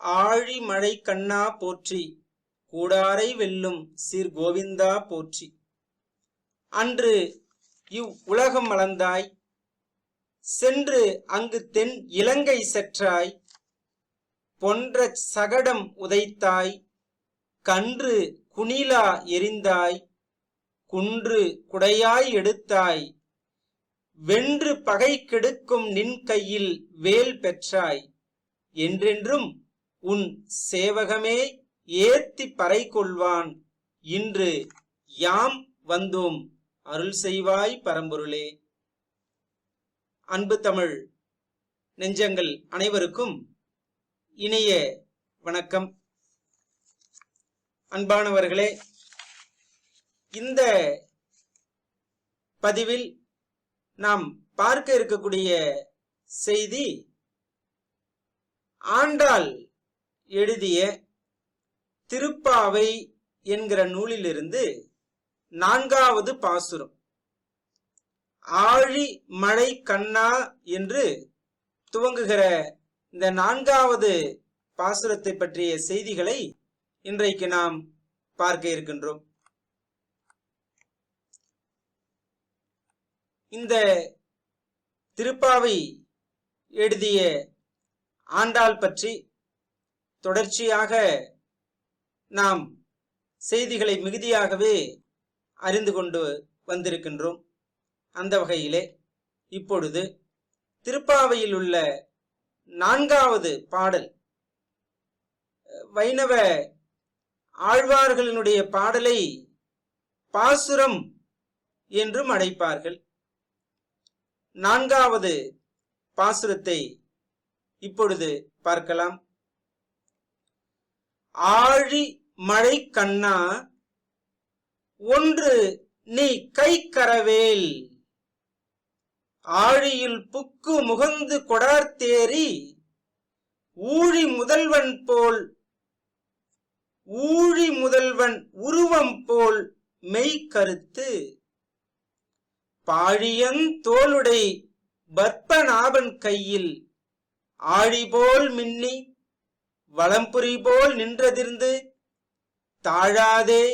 ஆழி மழை கண்ணா போற்றி கூடாரை வெல்லும் சீர் கோவிந்தா போற்றி. அன்று இவ் உலகம் அளந்தாய் சென்று அங்கு தென் இலங்கை செற்றாய் பொன்ற சகடம் உதைத்தாய் கன்று குனிலா எரிந்தாய் குன்று குடையாய் எடுத்தாய் வென்று பகை கெடுக்கும் நின் கையில் வேல் பெற்றாய். என்றென்றும் உன் சேவகமே ஏத்தி பறை கொள்வான் இன்று யாம் வந்தோம் அருள் செய்வாய் பரம்பொருளே. அன்பு தமிழ் நெஞ்சங்கள் அனைவருக்கும் இனிய வணக்கம். அன்பானவர்களே இந்த பதிவில் நாம் பார்க்க இருக்கக்கூடிய செய்தி ஆண்டாள் எழுதிய திருப்பாவை என்கிற நூலிலிருந்து நான்காவது பாசுரம். ஆழி மழை கண்ணா என்று துவங்குகிற இந்த நான்காவது பாசுரத்தை பற்றிய செய்திகளை இன்றைக்கு நாம் பார்க்க இருக்கின்றோம். இந்த திருப்பாவை எழுதிய ஆண்டாள் பற்றி தொடர்ச்சியாக நாம் செய்திகளை மிகுதியாகவே அறிந்து கொண்டு வந்திருக்கின்றோம். அந்த வகையிலே இப்பொழுது திருப்பாவையில் உள்ள நான்காவது பாடல் வைணவ ஆழ்வார்களினுடைய பாடலை பாசுரம் என்றும் அழைப்பார்கள். நான்காவது பாசுரத்தை இப்பொழுது பார்க்கலாம். ஆழி மழை கண்ணா ஒன்று நீ கை கரவேல். ஆழியில் புக்கு முகந்து கொடார்த்தேறி ஊழி முதல்வன் போல் ஊழி முதல்வன் உருவம் போல் மெய் கருத்து. பாழியன் தோளுடை பத்மநாபன் கையில் ஆழிபோல் மின்னி வளம்புரி போல் நின்றதிர்ந்து தாழாதே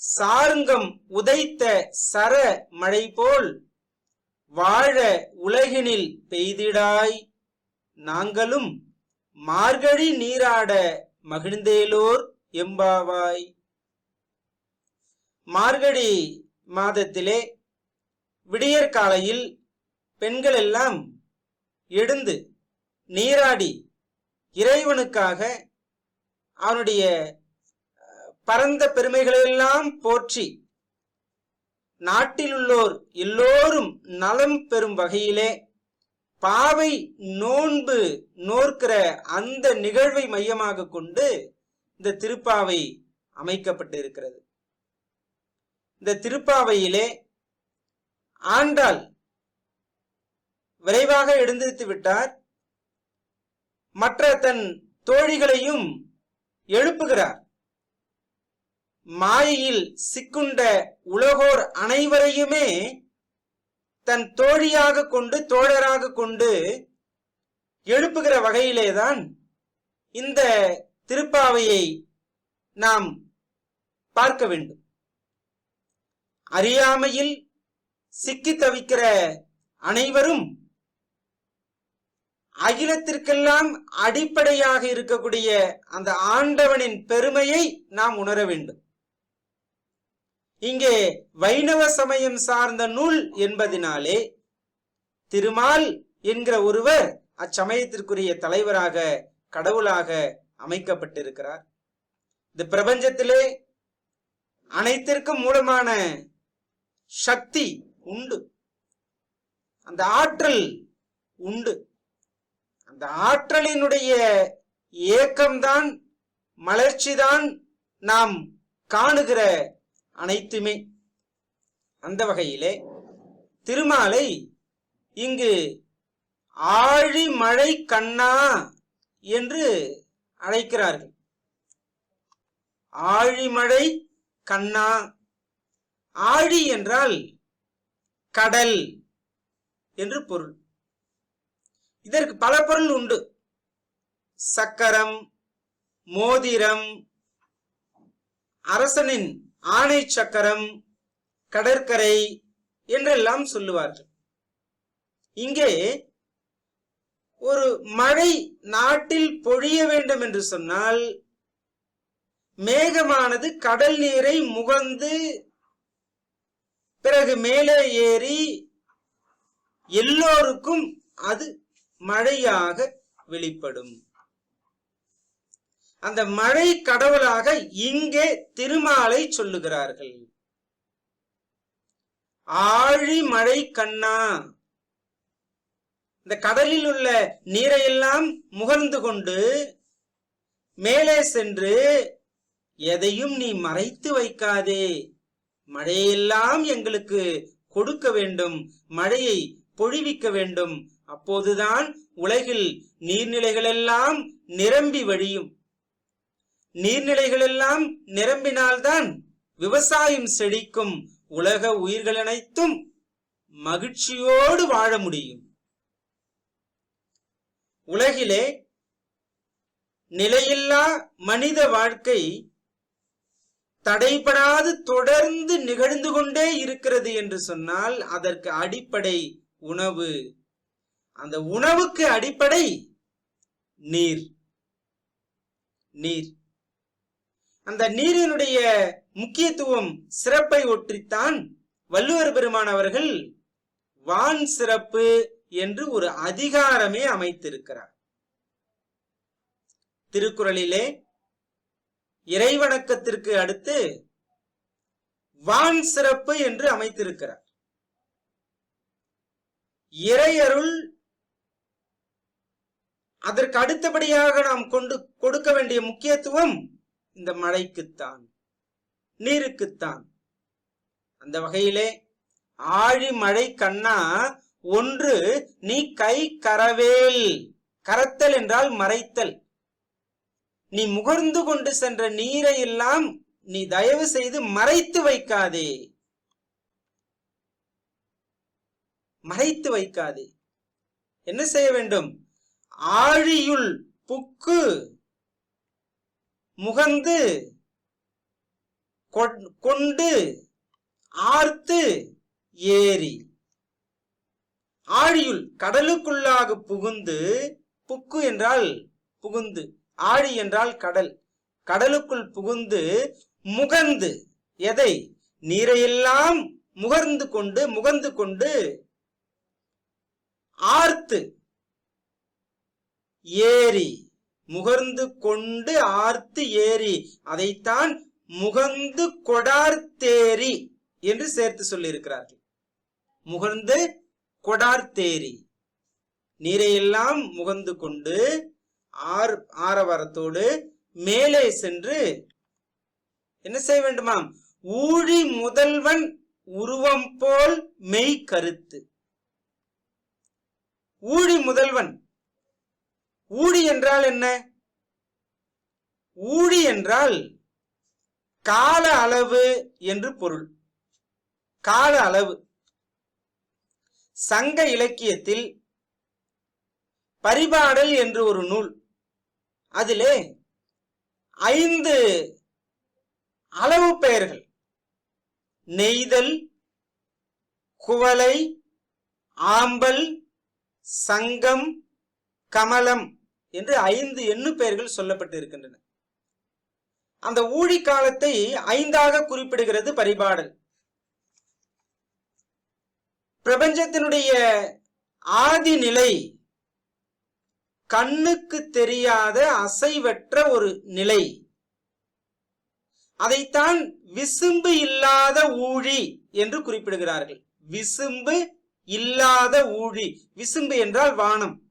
சாருங்கம் உதைத்த சர மழை போல் வாழ உலகினில் பெய்திடாய். நாங்களும் மார்கழி நீராட மகிழ்ந்தேலோர் எம்பாவாய். மார்கழி மாதத்திலே விடியற்காலையில் பெண்கள் எல்லாம் எழுந்து நீராடி இறைவனுக்காக அவனுடைய பரந்த பெருமைகளையெல்லாம் போற்றி நாட்டில் உள்ளோர் எல்லோரும் நலம் பெறும் வகையிலே பாவை நோன்பு நோர்க்கிற அந்த நிகழ்வை மையமாக கொண்டு இந்த திருப்பாவை அமைக்கப்பட்டிருக்கிறது. இந்த திருப்பாவையிலே ஆண்டாள் விரைவாக எழுந்திருத்து விட்டார். மற்ற தன் தோழிகளையும் எழுப்புகிறார். மாயையில் சிக்குண்ட உலகோர் அனைவரையுமே தன் தோழியாக கொண்டு தோழராக கொண்டு எழுப்புகிற வகையிலேதான் இந்த திருப்பாவையை நாம் பார்க்க வேண்டும். அறியாமையில் சிக்கி தவிக்கிற அனைவரும் அகிலத்திற்கெல்லாம் அடிப்படையாக இருக்கக்கூடிய அந்த ஆண்டவனின் பெருமையை நாம் உணர வேண்டும். இங்கே வைணவ சமயம் சார்ந்த நூல் என்பதினாலே திருமால் என்கிற ஒருவர் அச்சமயத்திற்குரிய தலைவராக கடவுளாக அமைக்கப்பட்டிருக்கிறார். இந்த பிரபஞ்சத்திலே அனைத்திற்கும் மூலமான சக்தி உண்டு. அந்த ஆற்றல் உண்டு. அந்த ஆற்றலினுடைய ஏக்கம்தான் மலர்ச்சிதான் நாம் காணுகிற அனைத்துமே. அந்த வகையிலே திருமாலை இங்கு ஆழி மழை கண்ணா என்று அழைக்கிறார்கள். ஆழிமழை கண்ணா. ஆழி என்றால் கடல் என்று பொருள். இதற்கு பல பொருள் உண்டு. சக்கரம் மோதிரம் அரசனின் ஆணை சக்கரம் கடற்கரை என்றெல்லாம் சொல்லுவார்கள். இங்கே ஒரு மழை நாட்டில் பொழிய வேண்டும் என்று சொன்னால் மேகமானது கடல் நீரை முகந்து பிறகு மேலே ஏறி எல்லோருக்கும் அது மழையாக வெளிப்படும். அந்த மழை கடவுளாக இங்கே திருமாலை சொல்லுகிறார்கள். ஆழி மழை கண்ணா. இந்த கடலில் உள்ள நீரையெல்லாம் முகர்ந்து கொண்டு மேலே சென்று எதையும் நீ மறைத்து வைக்காதே. மழையெல்லாம் எங்களுக்கு கொடுக்க வேண்டும். மழையை பொழிவிக்க வேண்டும். அப்போதுதான் உலகில் நீர்நிலைகளெல்லாம் நிரம்பி வழியும். நீர்நிலைகளெல்லாம் நிரம்பினால்தான் விவசாயம் செழிக்கும். உலக உயிர்கள் அனைத்தும் மகிழ்ச்சியோடு வாழ முடியும். உலகிலே நிலையில்லா மனித வாழ்க்கை தடைபடாது தொடர்ந்து நிகழ்ந்து கொண்டே இருக்கிறது என்று சொன்னால் அதற்கு அடிப்படை உணவு அந்த உணவுக்கு அடிப்படை நீர். நீர். அந்த நீரினுடைய முக்கியத்துவம் சிறப்பை ஒற்றித்தான் வள்ளுவர் பெருமான் அவர்கள் வான் சிறப்பு என்று ஒரு அதிகாரமே அமைத்திருக்கிறார். திருக்குறளிலே இறைவணக்கத்திற்கு அடுத்து வான் சிறப்பு என்று அமைத்திருக்கிறார். இறையருள் அதற்கு அடுத்தபடியாக நாம் கொண்டு கொடுக்க வேண்டிய முக்கியத்துவம் இந்த மழைக்குத்தான் நீருக்குத்தான். அந்த வகையிலே ஆழி மழை கண்ணா ஒன்று நீ கை கரவேல் கரத்தல் என்றால் மறைத்தல். நீ முகர்ந்து கொண்டு சென்ற நீரை எல்லாம் நீ தயவு செய்து மறைத்து வைக்காதே. மறைத்து வைக்காதே. என்ன செய்ய வேண்டும்? ஆழியுள் புக்கு முகந்து கொண்- கொண்டு ஆர்த்து ஏறி. ஆழியுள் கடலுக்குள்ளாக புகுந்து புக்கு என்றால் புகுந்து ஆழி என்றால் கடல். கடலுக்குள் புகுந்து முகந்து எதை? நீரையெல்லாம் முகர்ந்து கொண்டு முகந்து கொண்டு ஆர்த்து ஏரி முகர்ந்து கொண்டு ஆர்த்து ஏரி அதைத்தான் முகந்து கொடார்த்தேரி என்று சேர்த்து சொல்லியிருக்கிறார்கள். முகர்ந்து கொடார்த்தேரி நீரையெல்லாம் முகந்து கொண்டு ஆர் ஆரவாரத்தோடு மேலே சென்று என்ன செய்ய வேண்டுமாம்? ஊழி முதல்வன் உருவம் போல் மெய் கருத்து. ஊழி முதல்வன் ஊழி என்றால் என்ன? ஊழி என்றால் கால அளவு என்று பொருள். கால அளவு. சங்க இலக்கியத்தில் பரிபாடல் என்று ஒரு நூல். அதிலே ஐந்து அளவு பெயர்கள். நெய்தல் குவளை ஆம்பல் சங்கம் கமலம். என்று ஐந்து எண்ணு பெயர்கள் சொல்லப்பட்டு இருக்கின்றன அந்த ஊழி காலத்தை ஐந்தாக குறிப்பிடுகிறது பரிபாடல். பிரபஞ்சத்தினுடைய ஆதி நிலை கண்ணுக்கு தெரியாத அசைவற்ற ஒரு நிலை. அதைத்தான் விசும்பு இல்லாத ஊழி என்று குறிப்பிடுகிறார்கள். விசும்பு இல்லாத ஊழி. விசும்பு என்றால் வானம்.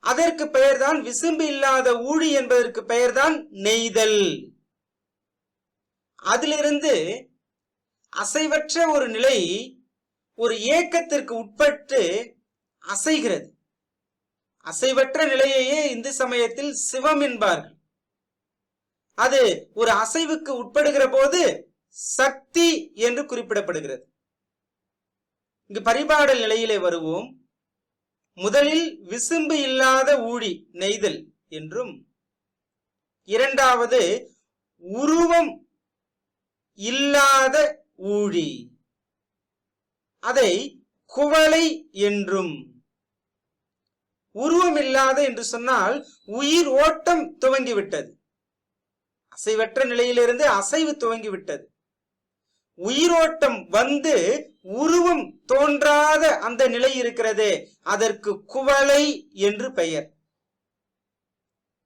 அதற்கு பெயர்தான் விசும்பு இல்லாத ஊழி என்பதற்கு பெயர்தான் நெய்தல். அதிலிருந்து அசைவற்ற ஒரு நிலை ஒரு ஏக்கத்திற்கு உட்பட்டு அசைகிறது. அசைவற்ற நிலையையே இந்து சமயத்தில் சிவம் என்பார்கள். அது ஒரு அசைவுக்கு உட்படுகிற போது சக்தி என்று குறிப்பிடப்படுகிறது. இங்கு பரிபாடல் நிலையிலே வருவோம். முதலில் விசும்பு இல்லாத ஊழி நெய்தல் என்றும் இரண்டாவது உருவம் இல்லாத ஊழி அதை குவளை என்றும். உருவம் இல்லாத என்று சொன்னால் உயிர் ஓட்டம் துவங்கிவிட்டது. அசைவற்ற நிலையிலிருந்து அசைவு துவங்கிவிட்டது. உயிரோட்டம் வந்து உருவம் தோன்றாத அந்த நிலை இருக்கிறது. அதற்கு குவளை என்று பெயர்.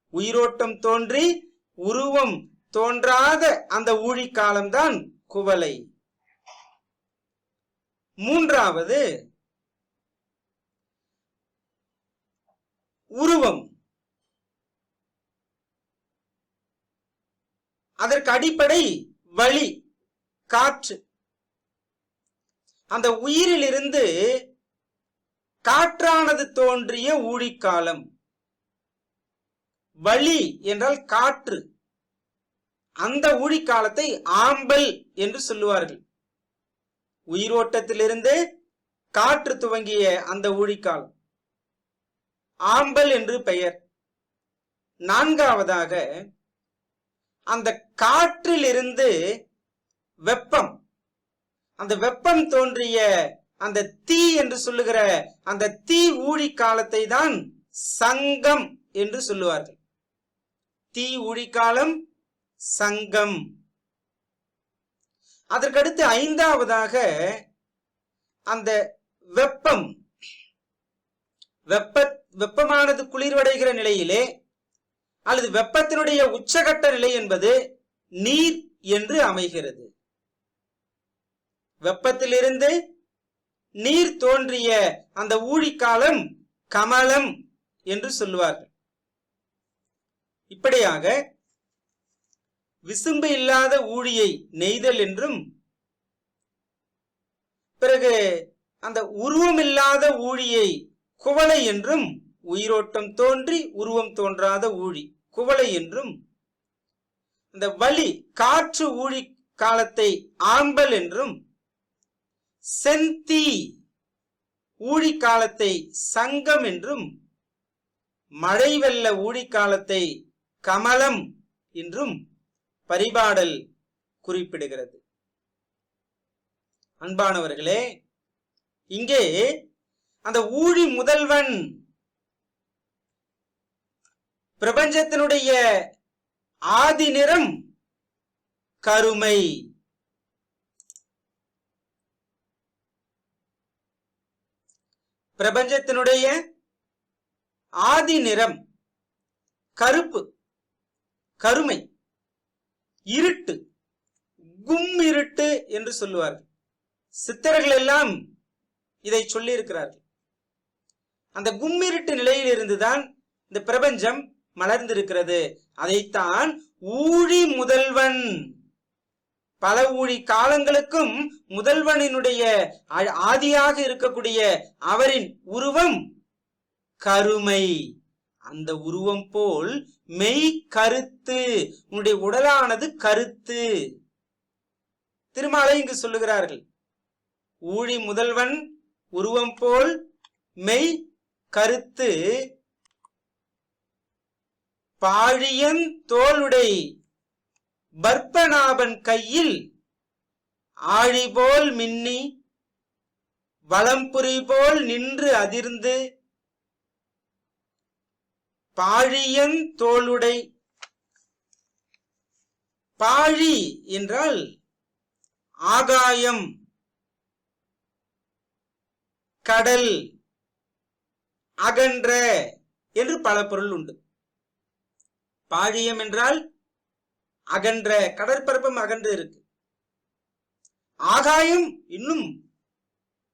உயிரோட்டம் தோன்றி உருவம் தோன்றாத அந்த ஊழிக்காலம்தான் குவளை. மூன்றாவது உருவம். அதற்கு அடிப்படை வழி காற்று. அந்த உயிரிலிருந்து காற்றானது தோன்றிய ஊழிக்காலம். வழி என்றால் காற்று. அந்த ஊழிக்காலத்தை ஆம்பல் என்று சொல்லுவார்கள். உயிரோட்டத்திலிருந்து காற்று துவங்கிய அந்த ஊழிக்காலம். ஆம்பல் என்று பெயர். நான்காவதாக அந்த காற்றிலிருந்து வெப்பம். அந்த வெப்பம் தோன்றிய அந்த தீ என்று சொல்லுகிற அந்த தீ ஊழி காலத்தை தான் சங்கம் என்று சொல்லுவார்கள். தீ ஊழிக்காலம் சங்கம். அதற்கடுத்து ஐந்தாவதாக அந்த வெப்பம். வெப்ப வெப்பமானது குளிர்வடைகிற நிலையிலே அல்லது வெப்பத்தினுடைய உச்சகட்ட நிலை என்பது நீர் என்று அமைகிறது. வெப்பத்திலிருந்து நீர் தோன்றிய அந்த ஊழிக்காலம் கமலம் என்று சொல்லுவார்கள். இப்படியாக விசும்பு இல்லாத ஊழியை நெய்தல் என்றும் பிறகு அந்த உருவமில்லாத ஊழியை குவளை என்றும் உயிரோட்டம் தோன்றி உருவம் தோன்றாத ஊழி குவளை என்றும் இந்த வலி காற்று ஊழி காலத்தை ஆம்பல் என்றும் செந்தி ஊழிக்காலத்தை சங்கம் என்றும் மழை வெள்ள ஊழிக்காலத்தை கமலம் என்றும் பரிபாடல் குறிப்பிடுகிறது. அன்பானவர்களே இங்கே அந்த ஊழி முதல்வன் பிரபஞ்சத்தினுடைய ஆதி நிறம் கருமை. பிரபஞ்சத்தினுடைய ஆதி நிறம் கருப்பு கருமை இருட்டு கும் இருட்டு என்று சொல்லுவார்கள். சித்தர்கள் எல்லாம் இதை சொல்லியிருக்கிறார்கள். அந்த கும்மிருட்டு நிலையில் இருந்துதான் இந்த பிரபஞ்சம் மலர்ந்திருக்கிறது. அதைத்தான் ஊழி முதல்வன் பல ஊழி காலங்களுக்கும் முதல்வனினுடைய ஆதியாக இருக்கக்கூடிய அவரின் உருவம் கருமை. அந்த உருவம் போல் மெய் கருத்து உன்னுடைய உடலானது கருத்து. திருமாலை இங்கு சொல்லுகிறார்கள். ஊழி முதல்வன் உருவம் போல் மெய் கருத்து. பாழியன் தோளுடை. பற்பநாபன் கையில் ஆழிபோல் மின்னி வலம்புரி போல் நின்று அதிர்ந்து பாழியன் தோளுடை. பாழி என்றால் ஆகாயம் கடல் அகன்ற என்று பல பொருள் உண்டு. பாழியம் என்றால் அகன்ற கடற்பரப்பும் அகன்று இருக்கு. ஆகாயம் இன்னும்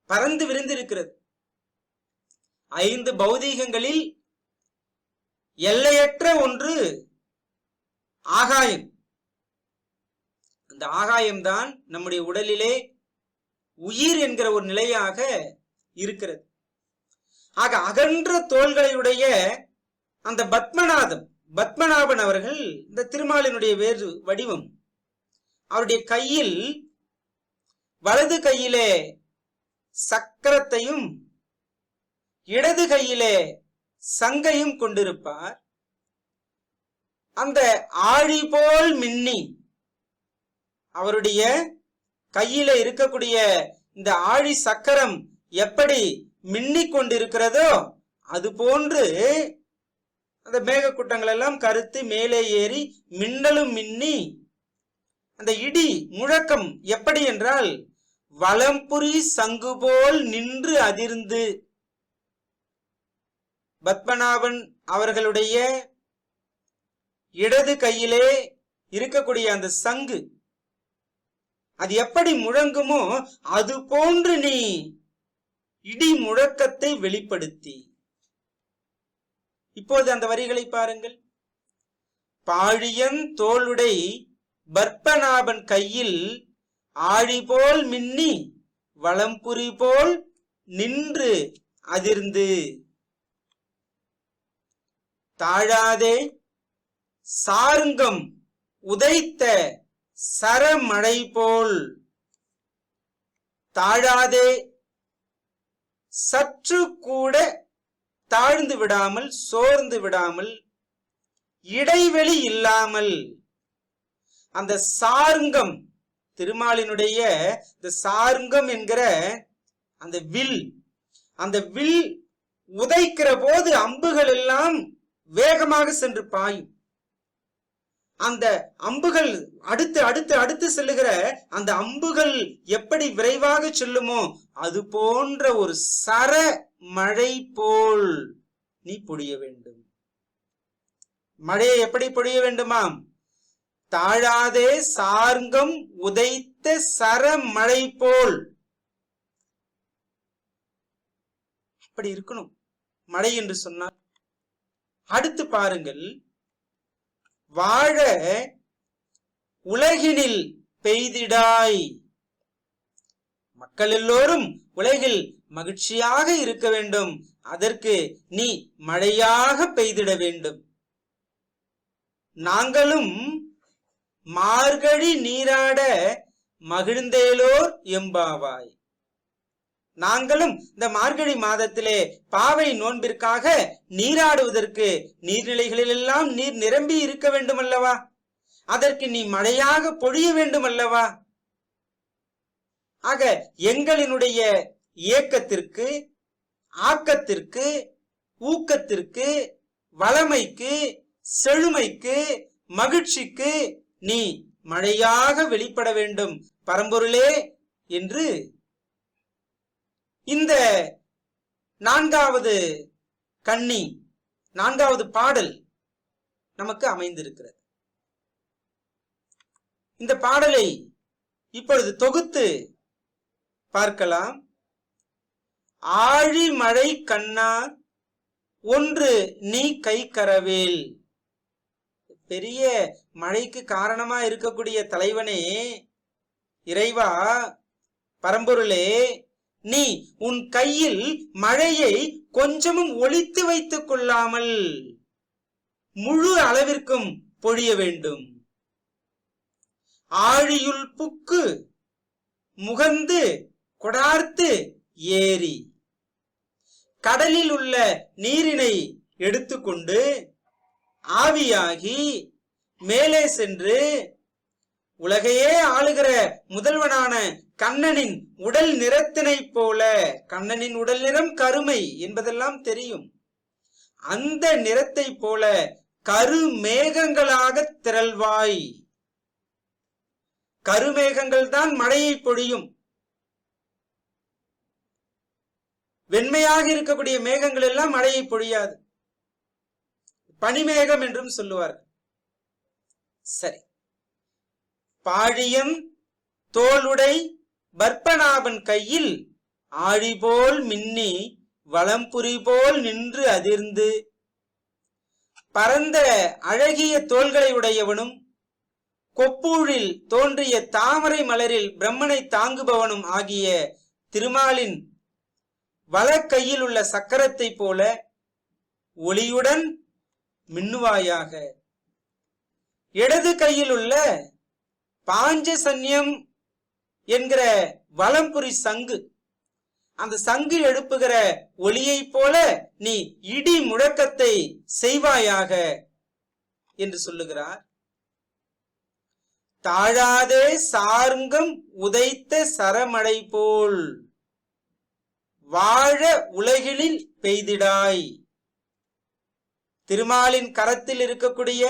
பறந்து விரிந்து இருக்கிறது ஐந்து பௌதீகங்களில் எல்லையற்ற ஒன்று ஆகாயம். அந்த ஆகாயம்தான் நம்முடைய உடலிலே உயிர் என்கிற ஒரு நிலையாக இருக்கிறது. ஆக அகன்ற தோள்களையுடைய அந்த பத்மநாதம் பத்மநாபன் அவர்கள் இந்த திருமாலினுடைய வேறு வடிவம். அவருடைய கையில் வலது கையிலே சக்கரத்தையும் இடது கையிலே சங்கையும் கொண்டிருப்பார். அந்த ஆழி போல் மின்னி அவருடைய கையில இருக்கக்கூடிய இந்த ஆழி சக்கரம் எப்படி மின்னிக் கொண்டிருக்கிறதோ அது போன்று அந்த மேகக்கூட்டங்கள் எல்லாம் கருத்து மேலே ஏறி மின்னலும் மின்னி. அந்த இடி முழக்கம் எப்படி என்றால் வலம்புரி சங்கு போல் நின்று அதிர்ந்து. பத்மநாபன் அவர்களுடைய இடது கையிலே இருக்கக்கூடிய அந்த சங்கு அது எப்படி முழங்குமோ அது போன்று நீ இடி முழக்கத்தை வெளிப்படுத்தி. இப்போது அந்த வரிகளை பாருங்கள். பாழியன் தோளுடை பற்பநாபன் கையில் ஆழி போல் மின்னி வளம்புரி போல் நின்று அதிர்ந்து. தாழாதே சாருங்கம் உதைத்த சரமழை போல். தாழாதே சற்று கூட தாழ்ந்து விடாமல் சோர்ந்து விடாமல் இடைவெளி இல்லாமல் அந்த சாருங்கம் திருமாலினுடைய இந்த சாருங்கம் என்கிற அந்த வில் அந்த வில் உதைக்கிற போது அம்புகள் எல்லாம் வேகமாக சென்று பாயும். அந்த அம்புகள் அடுத்து அடுத்து அடுத்து செல்லுகிற அந்த அம்புகள் எப்படி விரைவாக செல்லுமோ அது போன்ற ஒரு சர மழை போல் நீ பொழிய வேண்டும். மழையை எப்படி பொழிய வேண்டுமாம்? தாழாதே சார்கம் உதைத்த சர மழை போல் அப்படி இருக்கணும். மழை என்று சொன்னார் அடுத்து பாருங்கள். வாழ உலகினில் பெய்திடாய். மக்கள் எல்லோரும் உலகில் மகிழ்ச்சியாக இருக்க வேண்டும். அதற்கு நீ மழையாக பெய்திட வேண்டும். நாங்களும் மார்கழி நீராட மகிழ்ந்தேலோர் எம்பாவாய். நாங்களும் இந்த மார்கழி மாதத்திலே பாவை நோன்பிற்காக நீராடுவதற்கு நீர்நிலைகளிலெல்லாம் நீர் நிரம்பி இருக்க வேண்டும் அல்லவா அதற்கு நீ மழையாக பொழிய வேண்டும் அல்லவா ஆக எங்களினுடைய இயக்கத்திற்கு ஆக்கத்திற்கு ஊக்கத்திற்கு வளமைக்கு செழுமைக்கு மகிழ்ச்சிக்கு நீ மழையாக வெளிப்பட வேண்டும். பரம்பொருளே என்று இந்த நான்காவது கண்ணி நான்காவது பாடல் நமக்கு அமைந்திருக்கிறது. இந்த பாடலை இப்பொழுது தொகுத்து பார்க்கலாம். ஆழி மழை கண்ணா ஒன்று நீ கை கரவேல். பெரிய மழைக்கு காரணமா இருக்கக்கூடிய தலைவனே இறைவா பரம்பொருளே நீ உன் கையில் மழையை கொஞ்சமும் ஒளித்து வைத்துக் கொள்ளாமல் முழு அளவிற்கும் பொழிய வேண்டும். ஆழியுள் புக்கு முகந்து கொடார்த்து ஏறி. கடலில் உள்ள நீரினை எடுத்துக்கொண்டு ஆவியாகி மேலே சென்று உலகையே ஆளுகிற முதல்வனான கண்ணனின் உடல் நிறத்தினைப் போல கண்ணனின் உடல் நிறம் கருமை என்பதெல்லாம் தெரியும். அந்த நிறத்தை போல கருமேகங்களாக திரள்வாய். கருமேகங்கள் தான் மழையை பொழியும். வெண்மையாக இருக்கக்கூடிய மேகங்கள் எல்லாம் மழையை பொழியாது. பனிமேகம் என்றும் சொல்லுவார்கள். சரி. பாழியம் தோளுடை பற்பநாபன் கையில் ஆழிபோல் மின்னி வளம்புரி போல் நின்று அதிர்ந்து. பரந்த அழகிய தோள்களை உடையவனும் கொப்பூழில் தோன்றிய தாமரை மலரில் பிரம்மனை தாங்குபவனும் ஆகிய திருமாலின் வலக்கையில் உள்ள சக்கரத்தைப் போல ஒளியுடன் மின்னுவாயாக. இடது கையில் உள்ள பாஞ்சசன்யம் என்கிற வலம்புரி சங்கு அந்த சங்கு எழுப்புகிற ஒளியைப் போல நீ இடி முழக்கத்தை செய்வாயாக என்று சொல்லுகிறார். தாழாதே சார்ங்கம் உதைத்த சரமடை போல் வாழ உலகிலில் பெய்திடாய். திருமாலின் கரத்தில் இருக்கக்கூடிய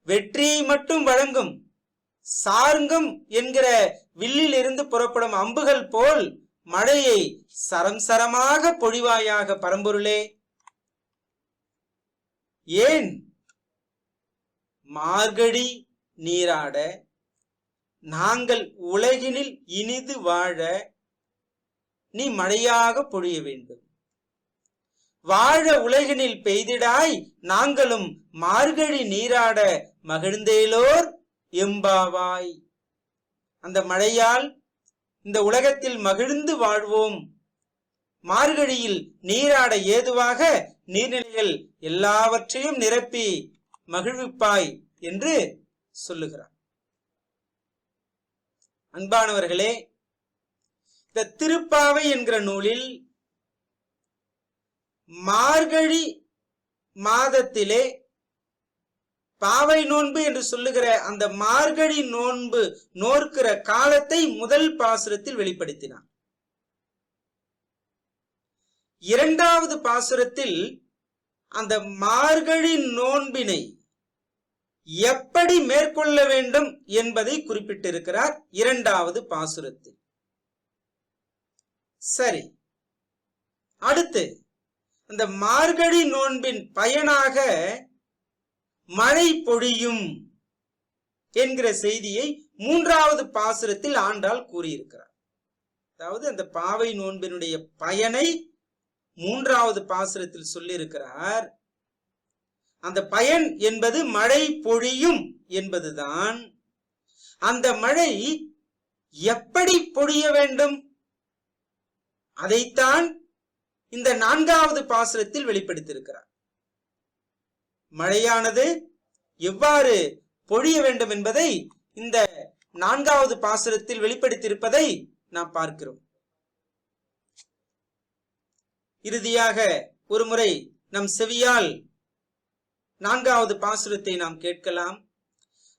வெற்றியை மட்டும் வழங்கும் சார்ங்கம் என்கிற வில்லில் இருந்து புறப்படும் அம்புகள் போல் மழையை சரம் சரமாக பொழிவாயாக பரம்பொருளே. ஏன்? மார்கழி நீராட நாங்கள் உலகினில் இனிது வாழ நீ மழையாக பொழிய வேண்டும். வாழ உலகினில் பெய்திடாய் நாங்களும் மார்கழி நீராட மகிழ்ந்தேலோர் எம்பாவாய். அந்த மழையால் இந்த உலகத்தில் மகிழ்ந்து வாழ்வோம். மார்கழியில் நீராட ஏதுவாக நீர்நிலைகள் எல்லாவற்றையும் நிரப்பி மகிழ்விப்பாய் என்று சொல்லுகிறார். அன்பானவர்களே இந்த திருப்பாவை என்கிற நூலில் மார்கழி மாதத்திலே பாவை நோன்பு என்று சொல்லுகிற அந்த மார்கழி நோன்பு நோர்க்கிற காலத்தை முதல் பாசுரத்தில் வெளிப்படுத்தினார் இரண்டாவது பாசுரத்தில் அந்த மார்கழி நோன்பினை எப்படி மேற்கொள்ள வேண்டும் என்பதை குறிப்பிட்டிருக்கிறார் இரண்டாவது பாசுரத்தில். சரி. அடுத்து அந்த மார்கழி நோன்பின் பயனாக மழை பொழியும் என்கிற செய்தியை மூன்றாவது பாசுரத்தில் ஆண்டாள் கூறியிருக்கிறார். அதாவது அந்த பாவை நோன்பினுடைய பயனை மூன்றாவது பாசுரத்தில் சொல்லியிருக்கிறார். அந்த பயன் என்பது மழை பொழியும் என்பதுதான். அந்த மழை எப்படி பொழிய வேண்டும்? அதைத்தான் இந்த நான்காவது பாசுரத்தில் வெளிப்படுத்தியிருக்கிறார். மழையானது எவ்வாறு பொழிய வேண்டும் என்பதை இந்த நான்காவது பாசுரத்தில் வெளிப்படுத்தியிருப்பதை நாம் பார்க்கிறோம். இறுதியாக ஒருமுறை நம் செவியால் நான்காவது பாசுரத்தை நாம் கேட்கலாம்.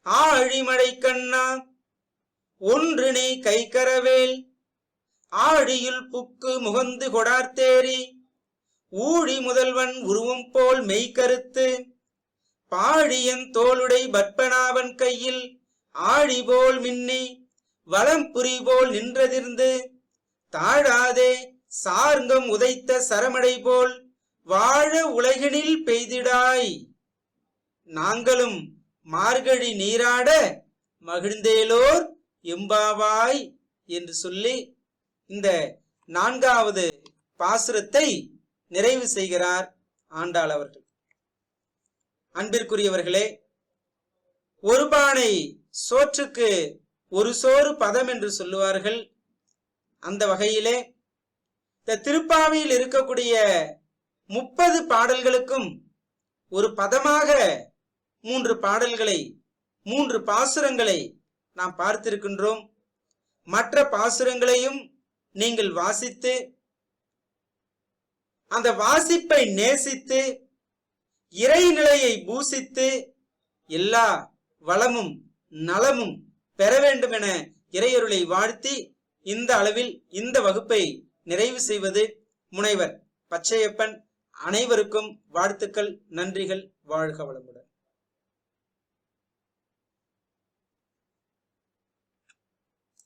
ஆழிமழை கண்ணா ஒன்றினை கைகரவேல் ஆழியுள் புக்கு முகந்து கொடார்த்தேரி ஊழி முதல்வன் உருவம் போல் மெய்கருத்து பாழியன் தோளுடை பற்பனாவன் கையில் ஆழி போல் மின்னி வளம் புரி போல் நின்றதிர்ந்து தாழாதே சார்ங்கம் உதைத்த சரமடை போல் வாழ உலகினில் பெய்திடாய். நாங்களும் மார்கழி நீராட மகிழ்ந்தேலோர் எம்பாவாய் என்று சொல்லி இந்த நான்காவது பாசுரத்தை நிறைவு செய்கிறார் ஆண்டாள் அவர்கள். அன்பிற்குரியவர்களே ஒரு பானை சோற்றுக்கு ஒரு சோறு பதம் என்று சொல்லுவார்கள். அந்த வகையிலே இந்த திருப்பாவையில் இருக்கக்கூடிய முப்பது பாடல்களுக்கும் ஒரு பதமாக மூன்று பாடல்களை மூன்று பாசுரங்களை நாம் பார்த்திருக்கின்றோம். மற்ற பாசுரங்களையும் நீங்கள் வாசித்து அந்த வாசிப்பை நேசித்து இறைநிலையை பூசித்து எல்லா வளமும் நலமும் பெற வேண்டும் என இறையருளை வாழ்த்தி இந்த அளவில் இந்த வகுப்பை நிறைவு செய்வது முனைவர் பச்சையப்பன். அனைவருக்கும் வாழ்த்துக்கள் நன்றிகள் வாழ்க வளமுடன்.